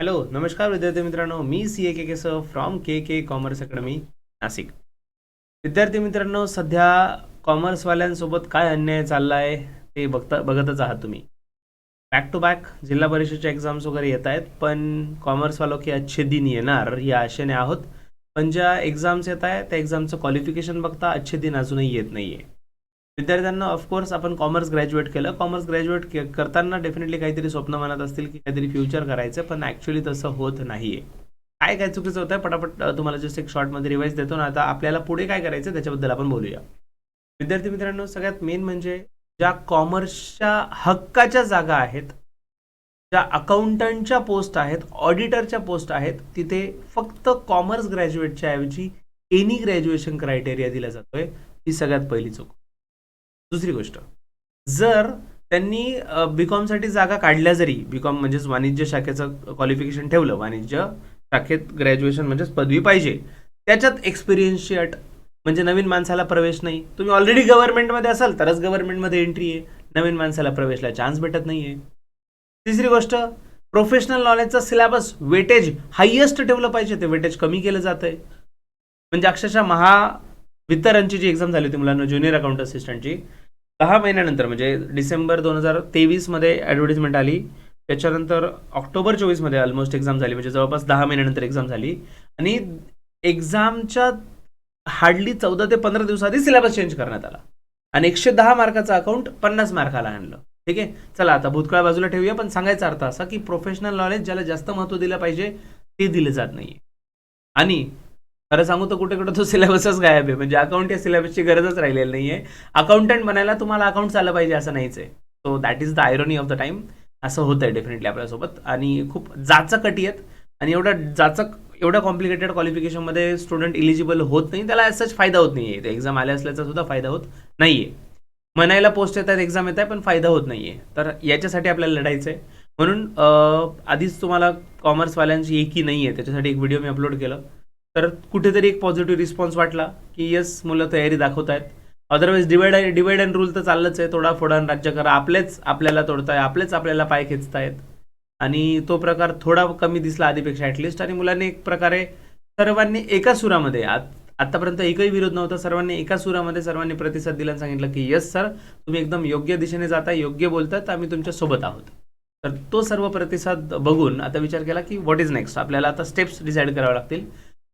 Hello नमस्कार विद्यार्थी मित्रांनो. मी C A K K sir from K K commerce academy Nashik. विद्यार्थी मित्रांनो सध्या कॉमर्सवाल्यांसोबत काय अन्याय चालला आहे ते बघता बघतच आहात तुम्ही. बॅक टू बॅक जिल्हा परिषदेच्या एक्झाम्स वगैरे येत आहेत पण कॉमर्सवालो की अच्छे दिन येणार या आशेने आहोत. पण ज्या एक्झाम्स येत आहेत त्या एक्झामचं क्वालिफिकेशन बघता अच्छे दिन अजूनही येत नाही आहे विद्यार्थ्यांना ऑफकोर्स आपण कॉमर्स ग्रॅज्युएट केलं. कॉमर्स ग्रॅज्युएट करताना डेफिनेटली काहीतरी स्वप्न मनात असतील की काहीतरी फ्युचर करायचं पण ॲक्च्युली तसं होत नाही आहे काय काय चुकीचं होतं पटापट तुम्हाला जस्ट एक शॉर्टमध्ये रिवाईज देतो ना. आता आपल्याला पुढे काय करायचं त्याच्याबद्दल आपण बोलूया. विद्यार्थी मित्रांनो सगळ्यात मेन म्हणजे ज्या कॉमर्सच्या हक्काच्या जागा आहेत ज्या अकाउंटंटच्या पोस्ट आहेत ऑडिटरच्या पोस्ट आहेत तिथे फक्त कॉमर्स ग्रॅज्युएटच्या ऐवजी एनी ग्रॅज्युएशन क्रायटेरिया दिला जातोय ही सगळ्यात पहिली चूक. दुसरी गोष्ट. जर त्यांनी बी कॉमसाठी जागा काढल्या जरी बी कॉम म्हणजेच वाणिज्य शाखेचं क्वालिफिकेशन ठेवलं वाणिज्य शाखेत ग्रॅज्युएशन म्हणजेच पदवी पाहिजे त्याच्यात एक्सपिरियन्सची अट म्हणजे नवीन माणसाला प्रवेश नाही. तुम्ही ऑलरेडी गव्हर्नमेंटमध्ये असाल तरच गव्हर्नमेंटमध्ये एंट्री आहे. नवीन माणसाला प्रवेशला चान्स भेटत नाही आहे तिसरी गोष्ट प्रोफेशनल नॉलेजचा सिलेबस वेटेज हायेस्ट ठेवलं पाहिजे ते वेटेज कमी केलं जात आहे म्हणजे अक्षरशः महा वितरणची जी एक्झाम झाली होती मुलांना ज्युनियर अकाउंट असिस्टंटची दहा महिन्यानंतर म्हणजे डिसेंबर दोन हजार तेवीसमध्ये ॲडव्हर्टिजमेंट आली. त्याच्यानंतर ऑक्टोबर चोवीसमध्ये ऑलमोस्ट एक्झाम झाली म्हणजे जवळपास दहा महिन्यानंतर एक्झाम झाली. आणि एक्झामच्या हार्डली चौदा ते पंधरा दिवसाआधी सिलेबस चेंज करण्यात आला. आणि एकशे दहा मार्काचं अकाउंट पन्नास मार्काला आणलं. ठीक आहे? चला आता भूतकाळ बाजूला ठेवूया पण सांगायचा अर्थ असा की प्रोफेशनल नॉलेज ज्याला जास्त महत्त्व दिलं पाहिजे ते दिलं जात नाही आणि खरं सांगू तर कुठे कुठे तो सिलेबसच गायब आहे. म्हणजे अकाउंट या सिलेबसची गरजच राहिलेली नाही आहे अकाउंटंट बनायला तुम्हाला अकाउंट आलं पाहिजे असं नाहीच आहे. So that is the irony of the time असं होतं आहे डेफिनेटली आपल्यासोबत. आणि खूप जाचकटी आहेत. आणि एवढं जाचक एवढ्या कॉम्प्लिकेटेड क्वालिफिकेशनमध्ये स्टुडंट इलिजिबल होत नाही. त्याला सच फायदा होत नाही आहे ते एक्झाम आल्या असल्याचा सुद्धा फायदा होत नाही आहे म्हणायला पोस्ट येत आहेत एक्झाम येत आहे पण फायदा होत नाही आहे तर याच्यासाठी आपल्याला लढायचं आहे म्हणून आधीच तुम्हाला कॉमर्सवाल्यांची एकी नाही आहे त्याच्यासाठी एक व्हिडिओ मी अपलोड केलं. तर कुठेतरी एक पॉझिटिव्ह रिस्पॉन्स वाटला की येस मुलं तयारी दाखवत आहेत otherwise divide divide and rule तर चाललंच आहे. तोडा फोडा राज्य करा. आपलेच आपल्याला तोडताय आपलेच आपल्याला पाय खेचतायत. आणि तो प्रकार थोडा कमी दिसला आधीपेक्षा ॲटलिस्ट आणि मुलांनी एक प्रकारे सर्वांनी एका सुरामध्ये आत आतापर्यंत एकही विरोध नव्हता. सर्वांनी एका सुरामध्ये सर्वांनी प्रतिसाद दिला आणि सांगितलं की येस सर तुम्ही एकदम योग्य दिशेने जाता योग्य बोलतात आम्ही तुमच्यासोबत आहोत. तर तो सर्व प्रतिसाद बघून आता विचार केला की व्हॉट इज नेक्स्ट आपल्याला आता स्टेप्स डिसाईड कराव्या लागतील.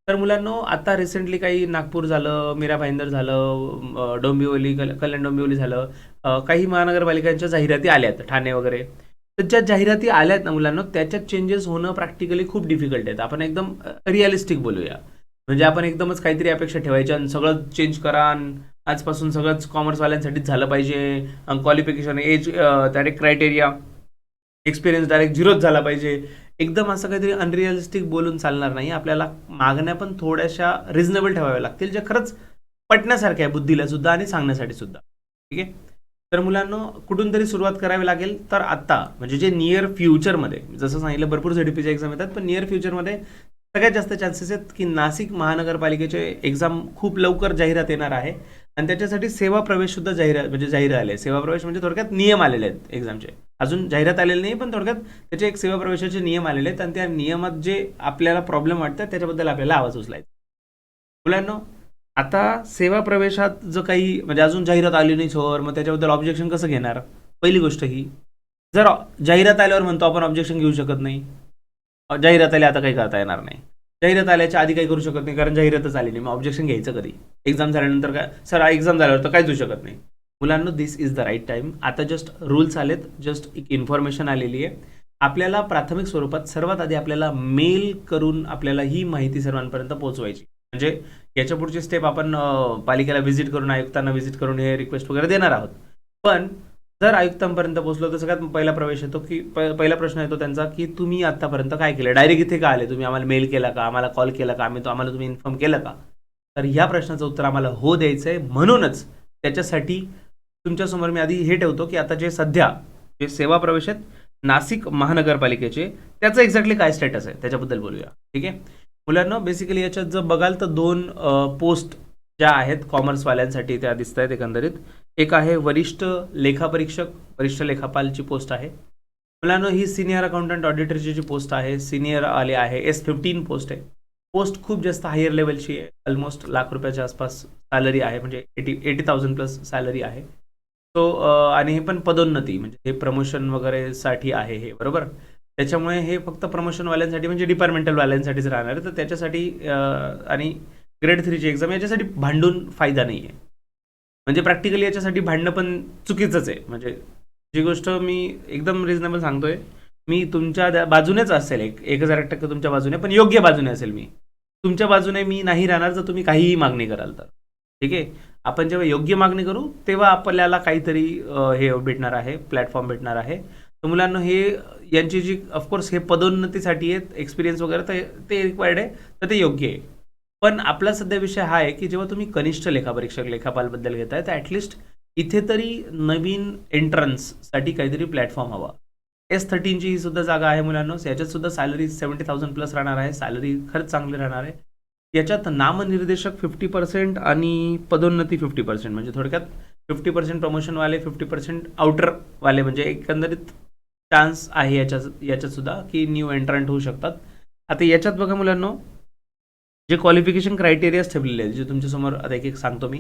तर मुलांनो आता रिसेंटली काही नागपूर झालं मीरा भाईंदर झालं डोंबिवली कल कल्याण डोंबिवली झालं काही महानगरपालिकांच्या जाहिराती आल्यात ठाणे वगैरे. तर ज्या जाहिराती आल्यात ना मुलांना त्याच्यात चेंजेस होणं प्रॅक्टिकली खूप डिफिकल्ट आहेत. आपण एकदम रिअलिस्टिक बोलूया. म्हणजे आपण एकदमच काहीतरी अपेक्षा ठेवायच्या आणि सगळं चेंज करा आजपासून सगळंच कॉमर्सवाल्यांसाठीच झालं पाहिजे. Qualification age direct criteria experience direct झिरोच झाला पाहिजे. एकदम असं काहीतरी अनरिअलिस्टिक बोलून चालणार नाही. आपल्याला मागण्या पण थोड्याशा रिझनेबल ठेवाव्या लागतील ज्या खरंच पटण्यासारख्या आहे बुद्धीला सुद्धा आणि सांगण्यासाठी सुद्धा. ठीक आहे? तर मुलांना कुठून तरी सुरुवात करावी लागेल. तर आत्ता म्हणजे जे नियर फ्युचरमध्ये जसं सांगितलं भरपूर झेडपीचे एक्झाम येतात पण नियर फ्युचरमध्ये सगळ्यात जास्त चान्सेस आहेत की नाशिक महानगरपालिकेचे एक्झाम खूप लवकर जाहिरात येणार आहे. आणि त्याच्यासाठी सेवा प्रवेश सुद्धा जाहिरात म्हणजे जाहीर आले सेवा प्रवेश म्हणजे थोडक्यात नियम आलेले आहेत एक्झामचे अजून जाहिरात आलेले नाही पण थोडक्यात त्याचे एक सेवा प्रवेशाचे नियम आलेले आहेत आणि त्या नियमात जे आपल्याला प्रॉब्लेम वाटतात त्याच्याबद्दल आपल्याला आवाज उचलायचा मुलांना आता सेवा प्रवेशात जो काही म्हणजे अजून जाहिरात आली नाही सर मग त्याच्याबद्दल ऑब्जेक्शन कसं घेणार? पहिली गोष्ट ही जर जाहिरात आल्यावर म्हणतो आपण ऑब्जेक्शन घेऊ शकत नाही. जाहिरात आली आता काही करता येणार नाही. जाहिरात आल्याच्या आधी काही करू शकत नाही कारण जाहिरातच आली नाही. मग ऑब्जेक्शन घ्यायचं कधी? एक्झाम झाल्यानंतर काय? सर एक्झाम झाल्यावर तर काहीच होऊ शकत नाही. मुलांना this is the right time आता जस्ट रूल्स आलेत. जस्ट एक इन्फॉर्मेशन आलेली आहे. आपल्याला प्राथमिक स्वरूपात सर्वात आधी आपल्याला मेल करून आपल्याला ही माहिती सर्वांपर्यंत पोहोचवायची. म्हणजे याच्या पुढची स्टेप आपण पालिकेला व्हिजिट करून आयुक्तांना व्हिजिट करून हे रिक्वेस्ट वगैरे देणार आहोत. पण जर आयुक्तांपर्यंत पोहोचलो तर सगळ्यात पहिला प्रवेश येतो की पहिला प्रश्न येतो त्यांचा की तुम्ही आतापर्यंत काय केलं? डायरेक्ट इथे का आले? तुम्ही आम्हाला मेल केला का? आम्हाला कॉल केला का? आम्ही तो आम्हाला तुम्ही इन्फॉर्म केलं का? तर ह्या प्रश्नाचं उत्तर आम्हाला हो द्यायचं आहे म्हणूनच त्याच्यासाठी तुमच्यासमोर मी आधी हे ठेवतो की आता जे सध्या जे सेवा प्रवेश आहेत नाशिक महानगरपालिकेचे त्याचं एक्झॅक्टली काय स्टेटस आहे? त्याच्याबद्दल बोलूया. ठीक आहे? मुलांना बेसिकली याच्यात जर बघाल तर दोन पोस्ट ज्या आहेत कॉमर्सवाल्यांसाठी त्या दिसत आहेत एकंदरीत. एक आहे वरिष्ठ लेखापरीक्षक वरिष्ठ लेखापालची पोस्ट आहे. मुलांनो ही सिनियर अकाउंटंट ऑडिटरची जी पोस्ट आहे सिनियर आले आहे एस फिफ्टीन पोस्ट आहे. पोस्ट खूप जास्त हायर लेवलची आहे. ऑलमोस्ट लाख रुपयाच्या आसपास सॅलरी आहे म्हणजे eighty eighty thousand plus salary आहे. सो आणि हे पण पदोन्नती म्हणजे हे प्रमोशन वगैरे साठी आहे हे बरोबर? त्याच्यामुळे हे फक्त प्रमोशनवाल्यांसाठी म्हणजे डिपार्टमेंटलवाल्यांसाठीच राहणार आहे. तर त्याच्यासाठी आणि ग्रेड थ्रीची एक्झाम याच्यासाठी भांडून फायदा नाही आहे म्हणजे प्रॅक्टिकली याच्यासाठी भांडणं पण चुकीचंच आहे. म्हणजे जी गोष्ट मी एकदम रिझनेबल सांगतोय मी तुमच्या बाजूनेच असेल एक एक हजार टक्के तुमच्या बाजूने पण योग्य बाजूने असेल मी. तुमच्या बाजूने मी नाही राहणार जर तुम्ही काहीही मागणी कराल तर. ठीक आहे? आपण जेव्हा योग्य मागणी करू तेव्हा आपल्याला काहीतरी हे भेटणार आहे प्लॅटफॉर्म भेटणार आहे. तर मुलांना हे यांची जी ऑफकोर्स हे पदोन्नतीसाठी आहेत एक्सपिरियन्स वगैरे तर ते रिक्वायर्ड आहे तर ते योग्य आहे. पण आपला सध्या विषय हा आहे की जेव्हा तुम्ही कनिष्ठ लेखापरीक्षक लेखापालबद्दल घेताय तर ॲटलिस्ट इथे तरी नवीन एंट्रन्ससाठी काहीतरी प्लॅटफॉर्म हवा. एस थर्टीनची ही सुद्धा जागा आहे मुलांना. याच्यात सुद्धा सॅलरी सेवन्टी थाउजंड प्लस राहणार आहे. सॅलरी खरंच चांगली राहणार आहे. याच्यात नामनिर्देशक फिफ्टी पर्सेंट आणि पदोन्नती फिफ्टी पर्सेंट म्हणजे थोडक्यात फिफ्टी पर्सेंट प्रमोशनवाले फिफ्टी पर्सेंट आउटरवाले म्हणजे एकंदरीत चान्स आहे याच्या याच्यातसुद्धा की न्यू एंट्रंट होऊ शकतात. आता याच्यात बघा मुलांना जे क्वालिफिकेशन क्रायटेरियाज ठेवलेले आहेत जे तुमच्यासमोर आता एक एक सांगतो मी.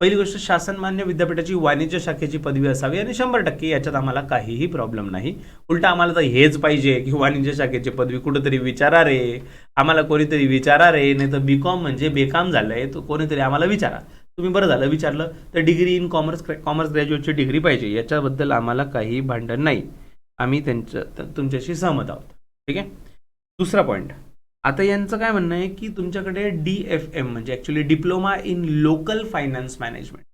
पहिली गोष्ट शासनमान्य विद्यापीठाची वाणिज्य शाखेची पदवी असावी आणि शंभर टक्के याच्यात आम्हाला काहीही प्रॉब्लेम नाही. उलटा आम्हाला तर हेच पाहिजे की वाणिज्य शाखेची पदवी कुठंतरी विचारा रे. आम्हाला कोणीतरी विचारा रे नाही तर बी कॉम म्हणजे बेकाम झालंय तर कोणीतरी आम्हाला विचारा. तुम्ही बरं झालं विचारलं तर डिग्री इन कॉमर्स कॉमर्स ग्रॅज्युएटची डिग्री पाहिजे. याच्याबद्दल आम्हाला काही भांडण नाही. आम्ही त्यांच्या तुमच्याशी सहमत आहोत. ठीक आहे? दुसरा पॉईंट आता यांचं काय म्हणणं आहे की तुमच्याकडे डी एफ एम म्हणजे actually diploma in local finance management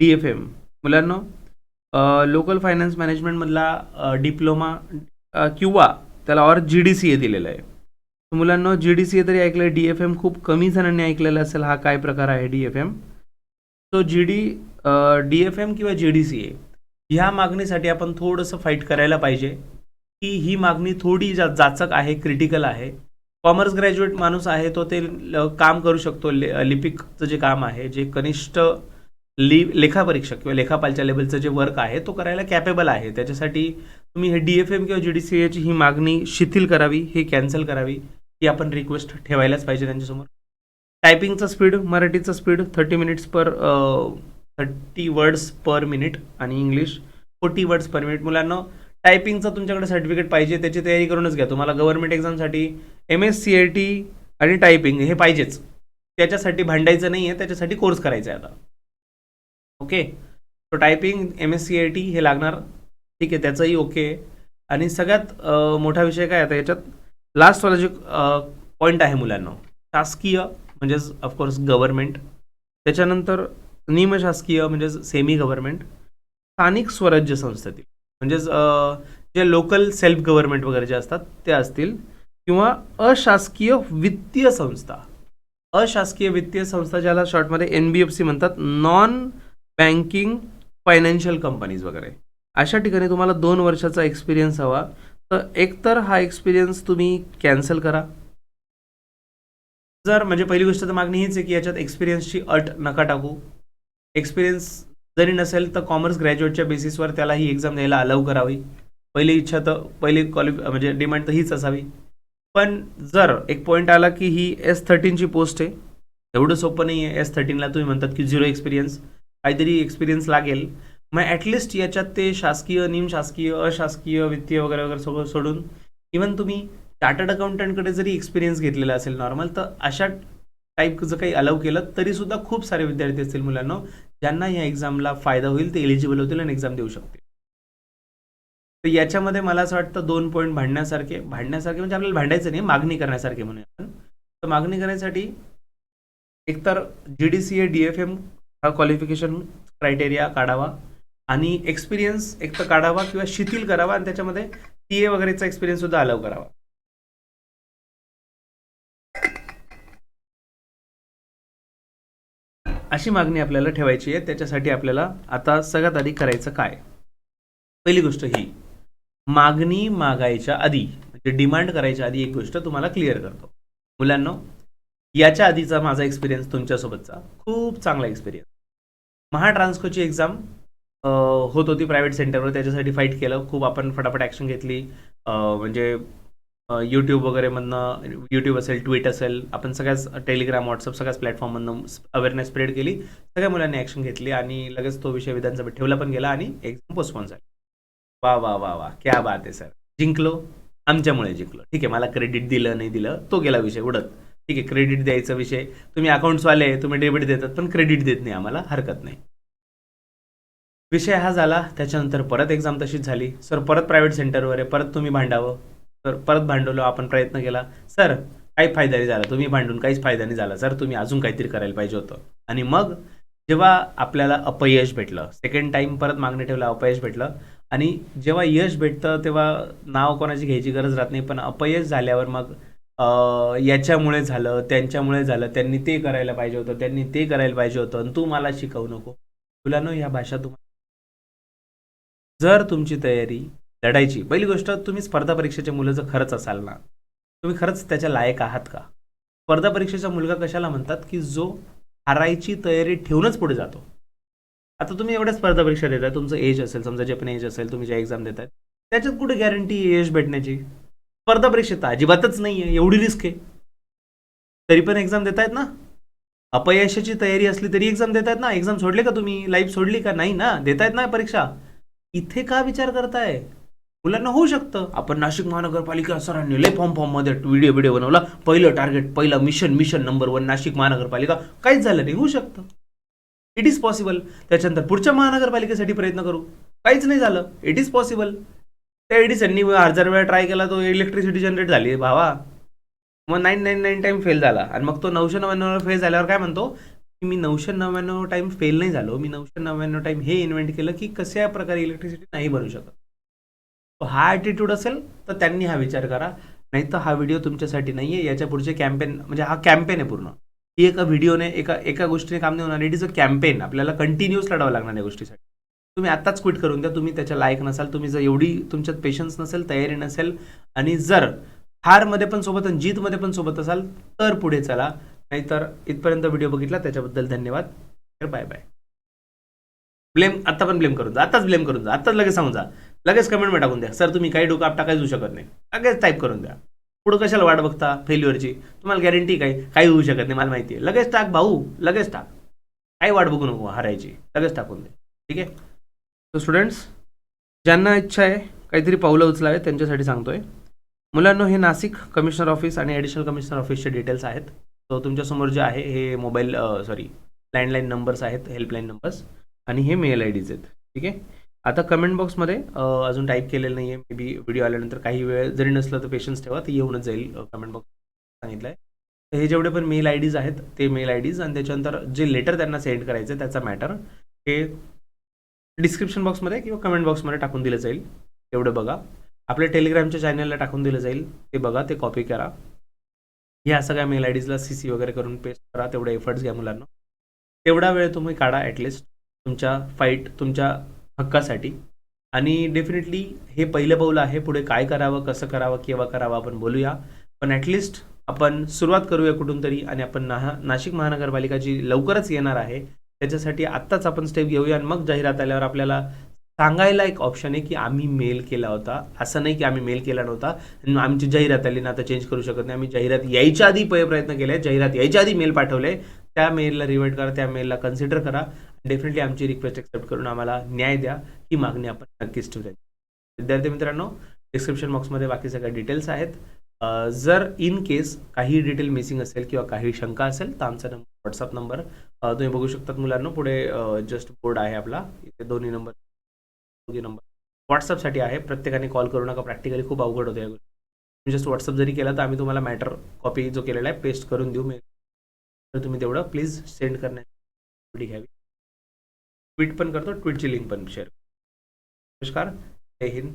D F M मुलांना लोकल फायनान्स मॅनेजमेंटमधला डिप्लोमा किंवा त्याला और जी डी सी ए दिलेलं आहे. मुलांना जी डी सी ए तरी ऐकलं आहे डी एफ एम खूप कमी जणांनी ऐकलेला असेल हा काय प्रकार आहे डी एफ एम तो G D D F M किंवा जी डी सी ए ह्या मागणीसाठी आपण थोडंसं फाईट करायला पाहिजे की ही मागणी थोडी जा जाचक आहे क्रिटिकल आहे. कॉमर्स ग्रॅज्युएट माणूस आहे तो ते ल- काम करू शकतो. ले लिपिकचं जे काम आहे जे कनिष्ठ लि लेखापरीक्षक किंवा लेखापालच्या लेवलचं जे वर्क आहे तो करायला कॅपेबल आहे. त्याच्यासाठी तुम्ही हे डी एफ एम किंवा जी डी सी एची ही मागणी शिथिल करावी ही कॅन्सल करावी ही आपण रिक्वेस्ट ठेवायलाच पाहिजे त्यांच्यासमोर. टायपिंगचं स्पीड मराठीचं speed thirty minutes per thirty words per minute आणि English forty words per minute मुलांना टायपिंगचं तुमच्याकडे सर्टिफिकेट पाहिजे त्याची तयारी करूनच घ्या. तुम्हाला गव्हर्नमेंट एक्झामसाठी M S C A T आणि टायपिंग हे पाहिजेच. त्याच्यासाठी भांडायचं नाही आहे त्याच्यासाठी कोर्स करायचा आहे आता. Okay so typing M S C A T हे लागणार. ठीक आहे त्याचंही ओके आणि सगळ्यात मोठा विषय काय आता याच्यात? लास्टवाला जे पॉईंट आहे मुलांना शासकीय म्हणजेच ऑफकोर्स गव्हर्नमेंट त्याच्यानंतर निमशासकीय म्हणजेच सेमी गव्हर्नमेंट स्थानिक स्वराज्य संस्थेतील. म्हणजेच जे लोकल सेल्फ गव्हर्नमेंट वगैरे जे असतात ते असतील किंवा अशासकीय वित्तीय संस्था. अशासकीय वित्तीय संस्था ज्याला शॉर्टमध्ये एन बी एफ सी म्हणतात नॉन बँकिंग फायनान्शियल कंपनीज वगैरे. अशा ठिकाणी तुम्हाला दोन वर्षाचा एक्सपिरियन्स हवा. तर एकतर हा एक्सपिरियन्स तुम्ही कॅन्सल करा. जर म्हणजे पहिली गोष्ट तर मागणी हीच आहे की याच्यात एक्सपिरियन्सची अट नका टाकू. एक्सपिरियन्स जरी नसेल तर कॉमर्स ग्रॅज्युएटच्या बेसिसवर त्याला ही एक्झाम द्यायला अलाव करावी. पहिली इच्छा तर पहिली क्वालिफ म्हणजे डिमांड तर हीच असावी. पण जर एक पॉईंट आला की ही एस थर्टीनची पोस्ट आहे एवढं सोपं नाही आहे एस थर्टीनला तुम्ही म्हणतात की झिरो एक्सपिरियन्स काहीतरी एक्सपिरियन्स लागेल. मग ॲटलिस्ट याच्यात ते शासकीय निमशासकीय अशासकीय वित्तीय वगैरे वगैरे सगळं सोडून इवन तुम्ही चार्टर्ड अकाउंटंटकडे जरी एक्सपिरियन्स घेतलेला असेल नॉर्मल तर अशा टाईपचं काही अलाव केलं तरी सुद्धा खूप सारे विद्यार्थी असतील मुलांना ज्यांना या एक्झामला फायदा होईल ते एलिजिबल होतील आणि एक्झाम देऊ शकतील. तर याच्यामध्ये मला असं वाटतं दोन पॉईंट भांडण्यासारखे भांडण्यासारखे म्हणजे आपल्याला भांडायचं नाही मागणी करण्यासारखे म्हणून आपण. तर मागणी करण्यासाठी एकतर G D C A D F M हा क्वालिफिकेशन क्रायटेरिया काढावा आणि एक्सपिरियन्स एक तर काढावा किंवा शिथिल करावा आणि त्याच्यामध्ये सी ए वगैरेचा एक्सपिरियन्स सुद्धा अलाव करावा. अशी मागणी आपल्याला ठेवायची आहे. त्याच्यासाठी आपल्याला आता सगळ्यात आधी करायचं काय? पहिली गोष्ट ही मागणी मागायच्या आधी म्हणजे डिमांड करायच्या आधी एक गोष्ट तुम्हाला क्लिअर करतो. मुलांना याच्या आधीचा माझा एक्सपिरियन्स तुमच्यासोबतचा खूप चांगला एक्सपिरियन्स महाट्रान्स्कोची एक्झाम होत होती प्रायव्हेट सेंटरवर त्याच्यासाठी फाईट केलं. खूप आपण फटाफट ॲक्शन घेतली. म्हणजे यूट्यूब वगैरेमधनं यूट्यूब असेल ट्विट असेल आपण सगळ्याच टेलिग्राम व्हॉट्सअप सगळ्याच प्लॅटफॉर्ममधनं अवेअरनेस स्प्रेड केली सगळ्या मुलांनी ॲक्शन घेतली आणि लगेच तो विषय विधानसभेत ठेवला पण गेला आणि एक्झाम पोस्टपोन झाली. वा वा वा वा क्या बात आहे सर जिंकलो आमच्यामुळे जिंकलो. ठीक आहे मला क्रेडिट दिलं नाही दिलं तो गेला विषय उडत. ठीक आहे क्रेडिट द्यायचा विषय. तुम्ही अकाउंट्सवाले तुम्ही डेबिट देतात पण क्रेडिट देत नाही आम्हाला हरकत नाही. विषय हा झाला त्याच्यानंतर परत एक्झाम तशीच झाली. सर परत प्रायव्हेट सेंटरवर आहे परत तुम्ही भांडावं. तर परत भांडवलो आपण प्रयत्न केला. सर काही फायदा नाही झाला. तुम्ही भांडून काहीच फायदा नाही झाला. सर तुम्ही अजून काहीतरी करायला पाहिजे होतं. आणि मग जेव्हा आपल्याला अपयश भेटलं सेकंड टाइम परत मागणी ठेवलं अपयश भेटलं. आणि जेव्हा यश भेटतं तेव्हा नाव कोणाची घ्यायची गरज राहत नाही. पण अपयश झाल्यावर मग याच्यामुळे झालं त्यांच्यामुळे झालं त्यांनी ते करायला पाहिजे होतं त्यांनी ते करायला पाहिजे होतं. आणि तू मला शिकवू नको. मुलांनो ह्या भाषा तुम्हाला जर तुमची तयारी लढायची. पहिली गोष्ट तुम्ही स्पर्धा परीक्षेच्या मुलं जर खरंच असाल ना तुम्ही खरंच त्याच्या लायक आहात का? स्पर्धा परीक्षेचा मुलगा कशाला म्हणतात की जो हारायची तयारी ठेवूनच पुढे जातो? आता तुम्ही एवढ्या स्पर्धा परीक्षा देताय तुमचं एज असेल समजा जे पण एज असेल तुम्ही ज्या एक्झाम देताय त्याच्यात कुठे गॅरंटी यश भेटण्याची? स्पर्धा परीक्षेत तर अजिबातच नाही आहे एवढी रिस्क आहे. तरी पण एक्झाम देतायत ना? अपयशाची तयारी असली तरी एक्झाम देतायत ना? एक्झाम सोडले का तुम्ही? लाईफ सोडली का? नाही ना? देतायत ना परीक्षा? इथे का विचार करताय? मुलांना होऊ शकतं. आपण नाशिक महानगरपालिका सरांनी लय फॉर्म फॉर्ममध्ये व्हिडिओ व्हिडिओ बनवला. पहिलं टार्गेट पहिलं mission mission number one Nashik महानगरपालिका. काहीच झालं नाही होऊ शकतं. इट इज पॉसिबल त्याच्यानंतर पुढच्या महानगरपालिकेसाठी प्रयत्न करू. काहीच नाही झालं. इट इज पॉसिबल त्या एडिसननी हजार वेळा ट्राय केला तो इलेक्ट्रिसिटी जनरेट झाली. भावा. मग nine nine nine time fail झाला. आणि मग तो नऊशे नव्याण्णव फेल झाल्यावर काय म्हणतो? की मी नऊशे नव्याण्णव टाइम फेल नाही झालो. मी नऊशे नव्याण्णव टाइम हे इन्व्हेंट केलं की कशा प्रकारे इलेक्ट्रिसिटी नाही बनू शकत. हा ॲटिट्यूड असेल तर त्यांनी हा विचार करा. नाही तर हा व्हिडिओ तुमच्यासाठी नाही आहे याच्या पुढचे कॅम्पेन म्हणजे हा कॅम्पेन आहे पूर्ण. ही एका व्हिडिओने एका एका गोष्टीने काम नाही होणार. इट इज अ कॅम्पेन आपल्याला कंटिन्युअस लढावं लागणार या गोष्टीसाठी. तुम्ही आत्ताच क्विट करून द्या. तुम्ही त्याच्या लायक नसाल तुम्ही जर एवढी तुमच्यात पेशन्स नसेल तयारी नसेल आणि जर हारमध्ये पण सोबत आणि जीतमध्ये पण सोबत असाल तर पुढे चला. नाहीतर इथपर्यंत व्हिडिओ बघितला त्याच्याबद्दल धन्यवाद. तर बाय बाय ब्लेम आता पण ब्लेम करून जा. आताच ब्लेम करून जा. आत्ताच लगेच सांगून जा. लगेच कमेंटमध्ये टाकून द्या. सर तुम्ही काही डोकं आपटा काहीच होऊ शकत नाही. लगेच टाईप करून द्या. पुढं कशाला वाट बघता फेल्युअरची तुम्हाला गॅरंटी काय? काही होऊ शकत नाही मला माहिती आहे. लगेच टाक भाऊ लगेच टाक. काही वाट बघू नको हारायची. लगेच टाकून दे. ठीक आहे? तर स्टुडंट्स ज्यांना इच्छा आहे काहीतरी पावलं उचलावे त्यांच्यासाठी सांगतोय. मुलांनो हे नाशिक कमिशनर ऑफिस आणि ॲडिशनल कमिशनर ऑफिसचे डिटेल्स आहेत. तो तुमच्यासमोर जे आहे हे मोबाईल सॉरी लँडलाईन नंबर्स आहेत हेल्पलाईन नंबर्स आणि हे मेल आय डीज आहेत. ठीक आहे? आता कमेंट बॉक्समध्ये अजून टाईप केलेलं नाही आहे मे बी व्हिडिओ आल्यानंतर काही वेळ जरी नसलं तर पेशन्स ठेवा. ते येऊनच जाईल कमेंट बॉक्स सांगितलं आहे तर हे जेवढे पण मेल आय डीज आहेत ते मेल आय डीज आणि त्याच्यानंतर जे लेटर त्यांना सेंड करायचं त्याचा मॅटर हे डिस्क्रिप्शन बॉक्समध्ये किंवा कमेंट बॉक्समध्ये टाकून दिलं जाईल. एवढं बघा. आपल्या टेलिग्रामच्या चॅनलला टाकून दिलं जाईल. ते बघा ते कॉपी करा. ह्या सगळ्या मेल आय डीजला सी सी वगैरे करून पेस्ट करा. तेवढे एफर्ट्स घ्या मुलांना. तेवढा वेळ तुम्ही काढा ॲटलिस्ट तुमच्या फाईट तुमच्या हक्कासाठी. आणि डेफिनेटली हे पहिलं पाऊल आहे पुढे काय करावं कसं करावं केव्हा करावं आपण बोलूया. पण ॲटलिस्ट आपण सुरुवात करूया कुठून तरी आणि आपण ना नाशिक महानगरपालिका जी लवकरच येणार आहे त्याच्यासाठी आत्ताच आपण स्टेप घेऊया आणि मग जाहिरात आल्यावर आपल्याला सांगायला एक ऑप्शन आहे की आम्ही मेल केला होता. असं नाही की आम्ही मेल केला नव्हता. आमची जाहिरात आली ना आता चेंज करू शकत नाही. आम्ही जाहिरात यायच्या आधी प्रयत्न केले जाहिरात यायच्या आधी मेल पाठवले. त्या मेलला रिवर्ट करा त्या मेलला कन्सिडर करा. डेफिनेटली आमची रिक्वेस्ट एक्सेप्ट करून आम्हाला न्याय द्या. ही मागणी आपण नक्कीच ठेवूया विद्यार्थी मित्रांनो डिस्क्रिप्शन बॉक्समध्ये बाकी सगळ्या डिटेल्स आहेत. जर इन केस काही डिटेल मिसिंग असेल किंवा काही शंका असेल तर आमचा नंबर व्हॉट्सअप नंबर तुम्ही बघू शकतात मुलांना. पुढे जस्ट बोर्ड आहे आपला. इथे दोन्ही नंबर दोन्ही नंबर व्हॉट्सअपसाठी आहे. प्रत्येकाने कॉल करू नका. प्रॅक्टिकली खूप अवघड होते तुम्ही जस्ट व्हॉट्सअप जरी केला तर आम्ही तुम्हाला मॅटर कॉपी जो केलेला आहे पेस्ट करून देऊ. मी तर तुम्ही तेवढं प्लीज सेंड करण्याची घ्यावी. ट्विट पण करतो ट्विटची लिंक पण शेअर नमस्कार. जय हिंद.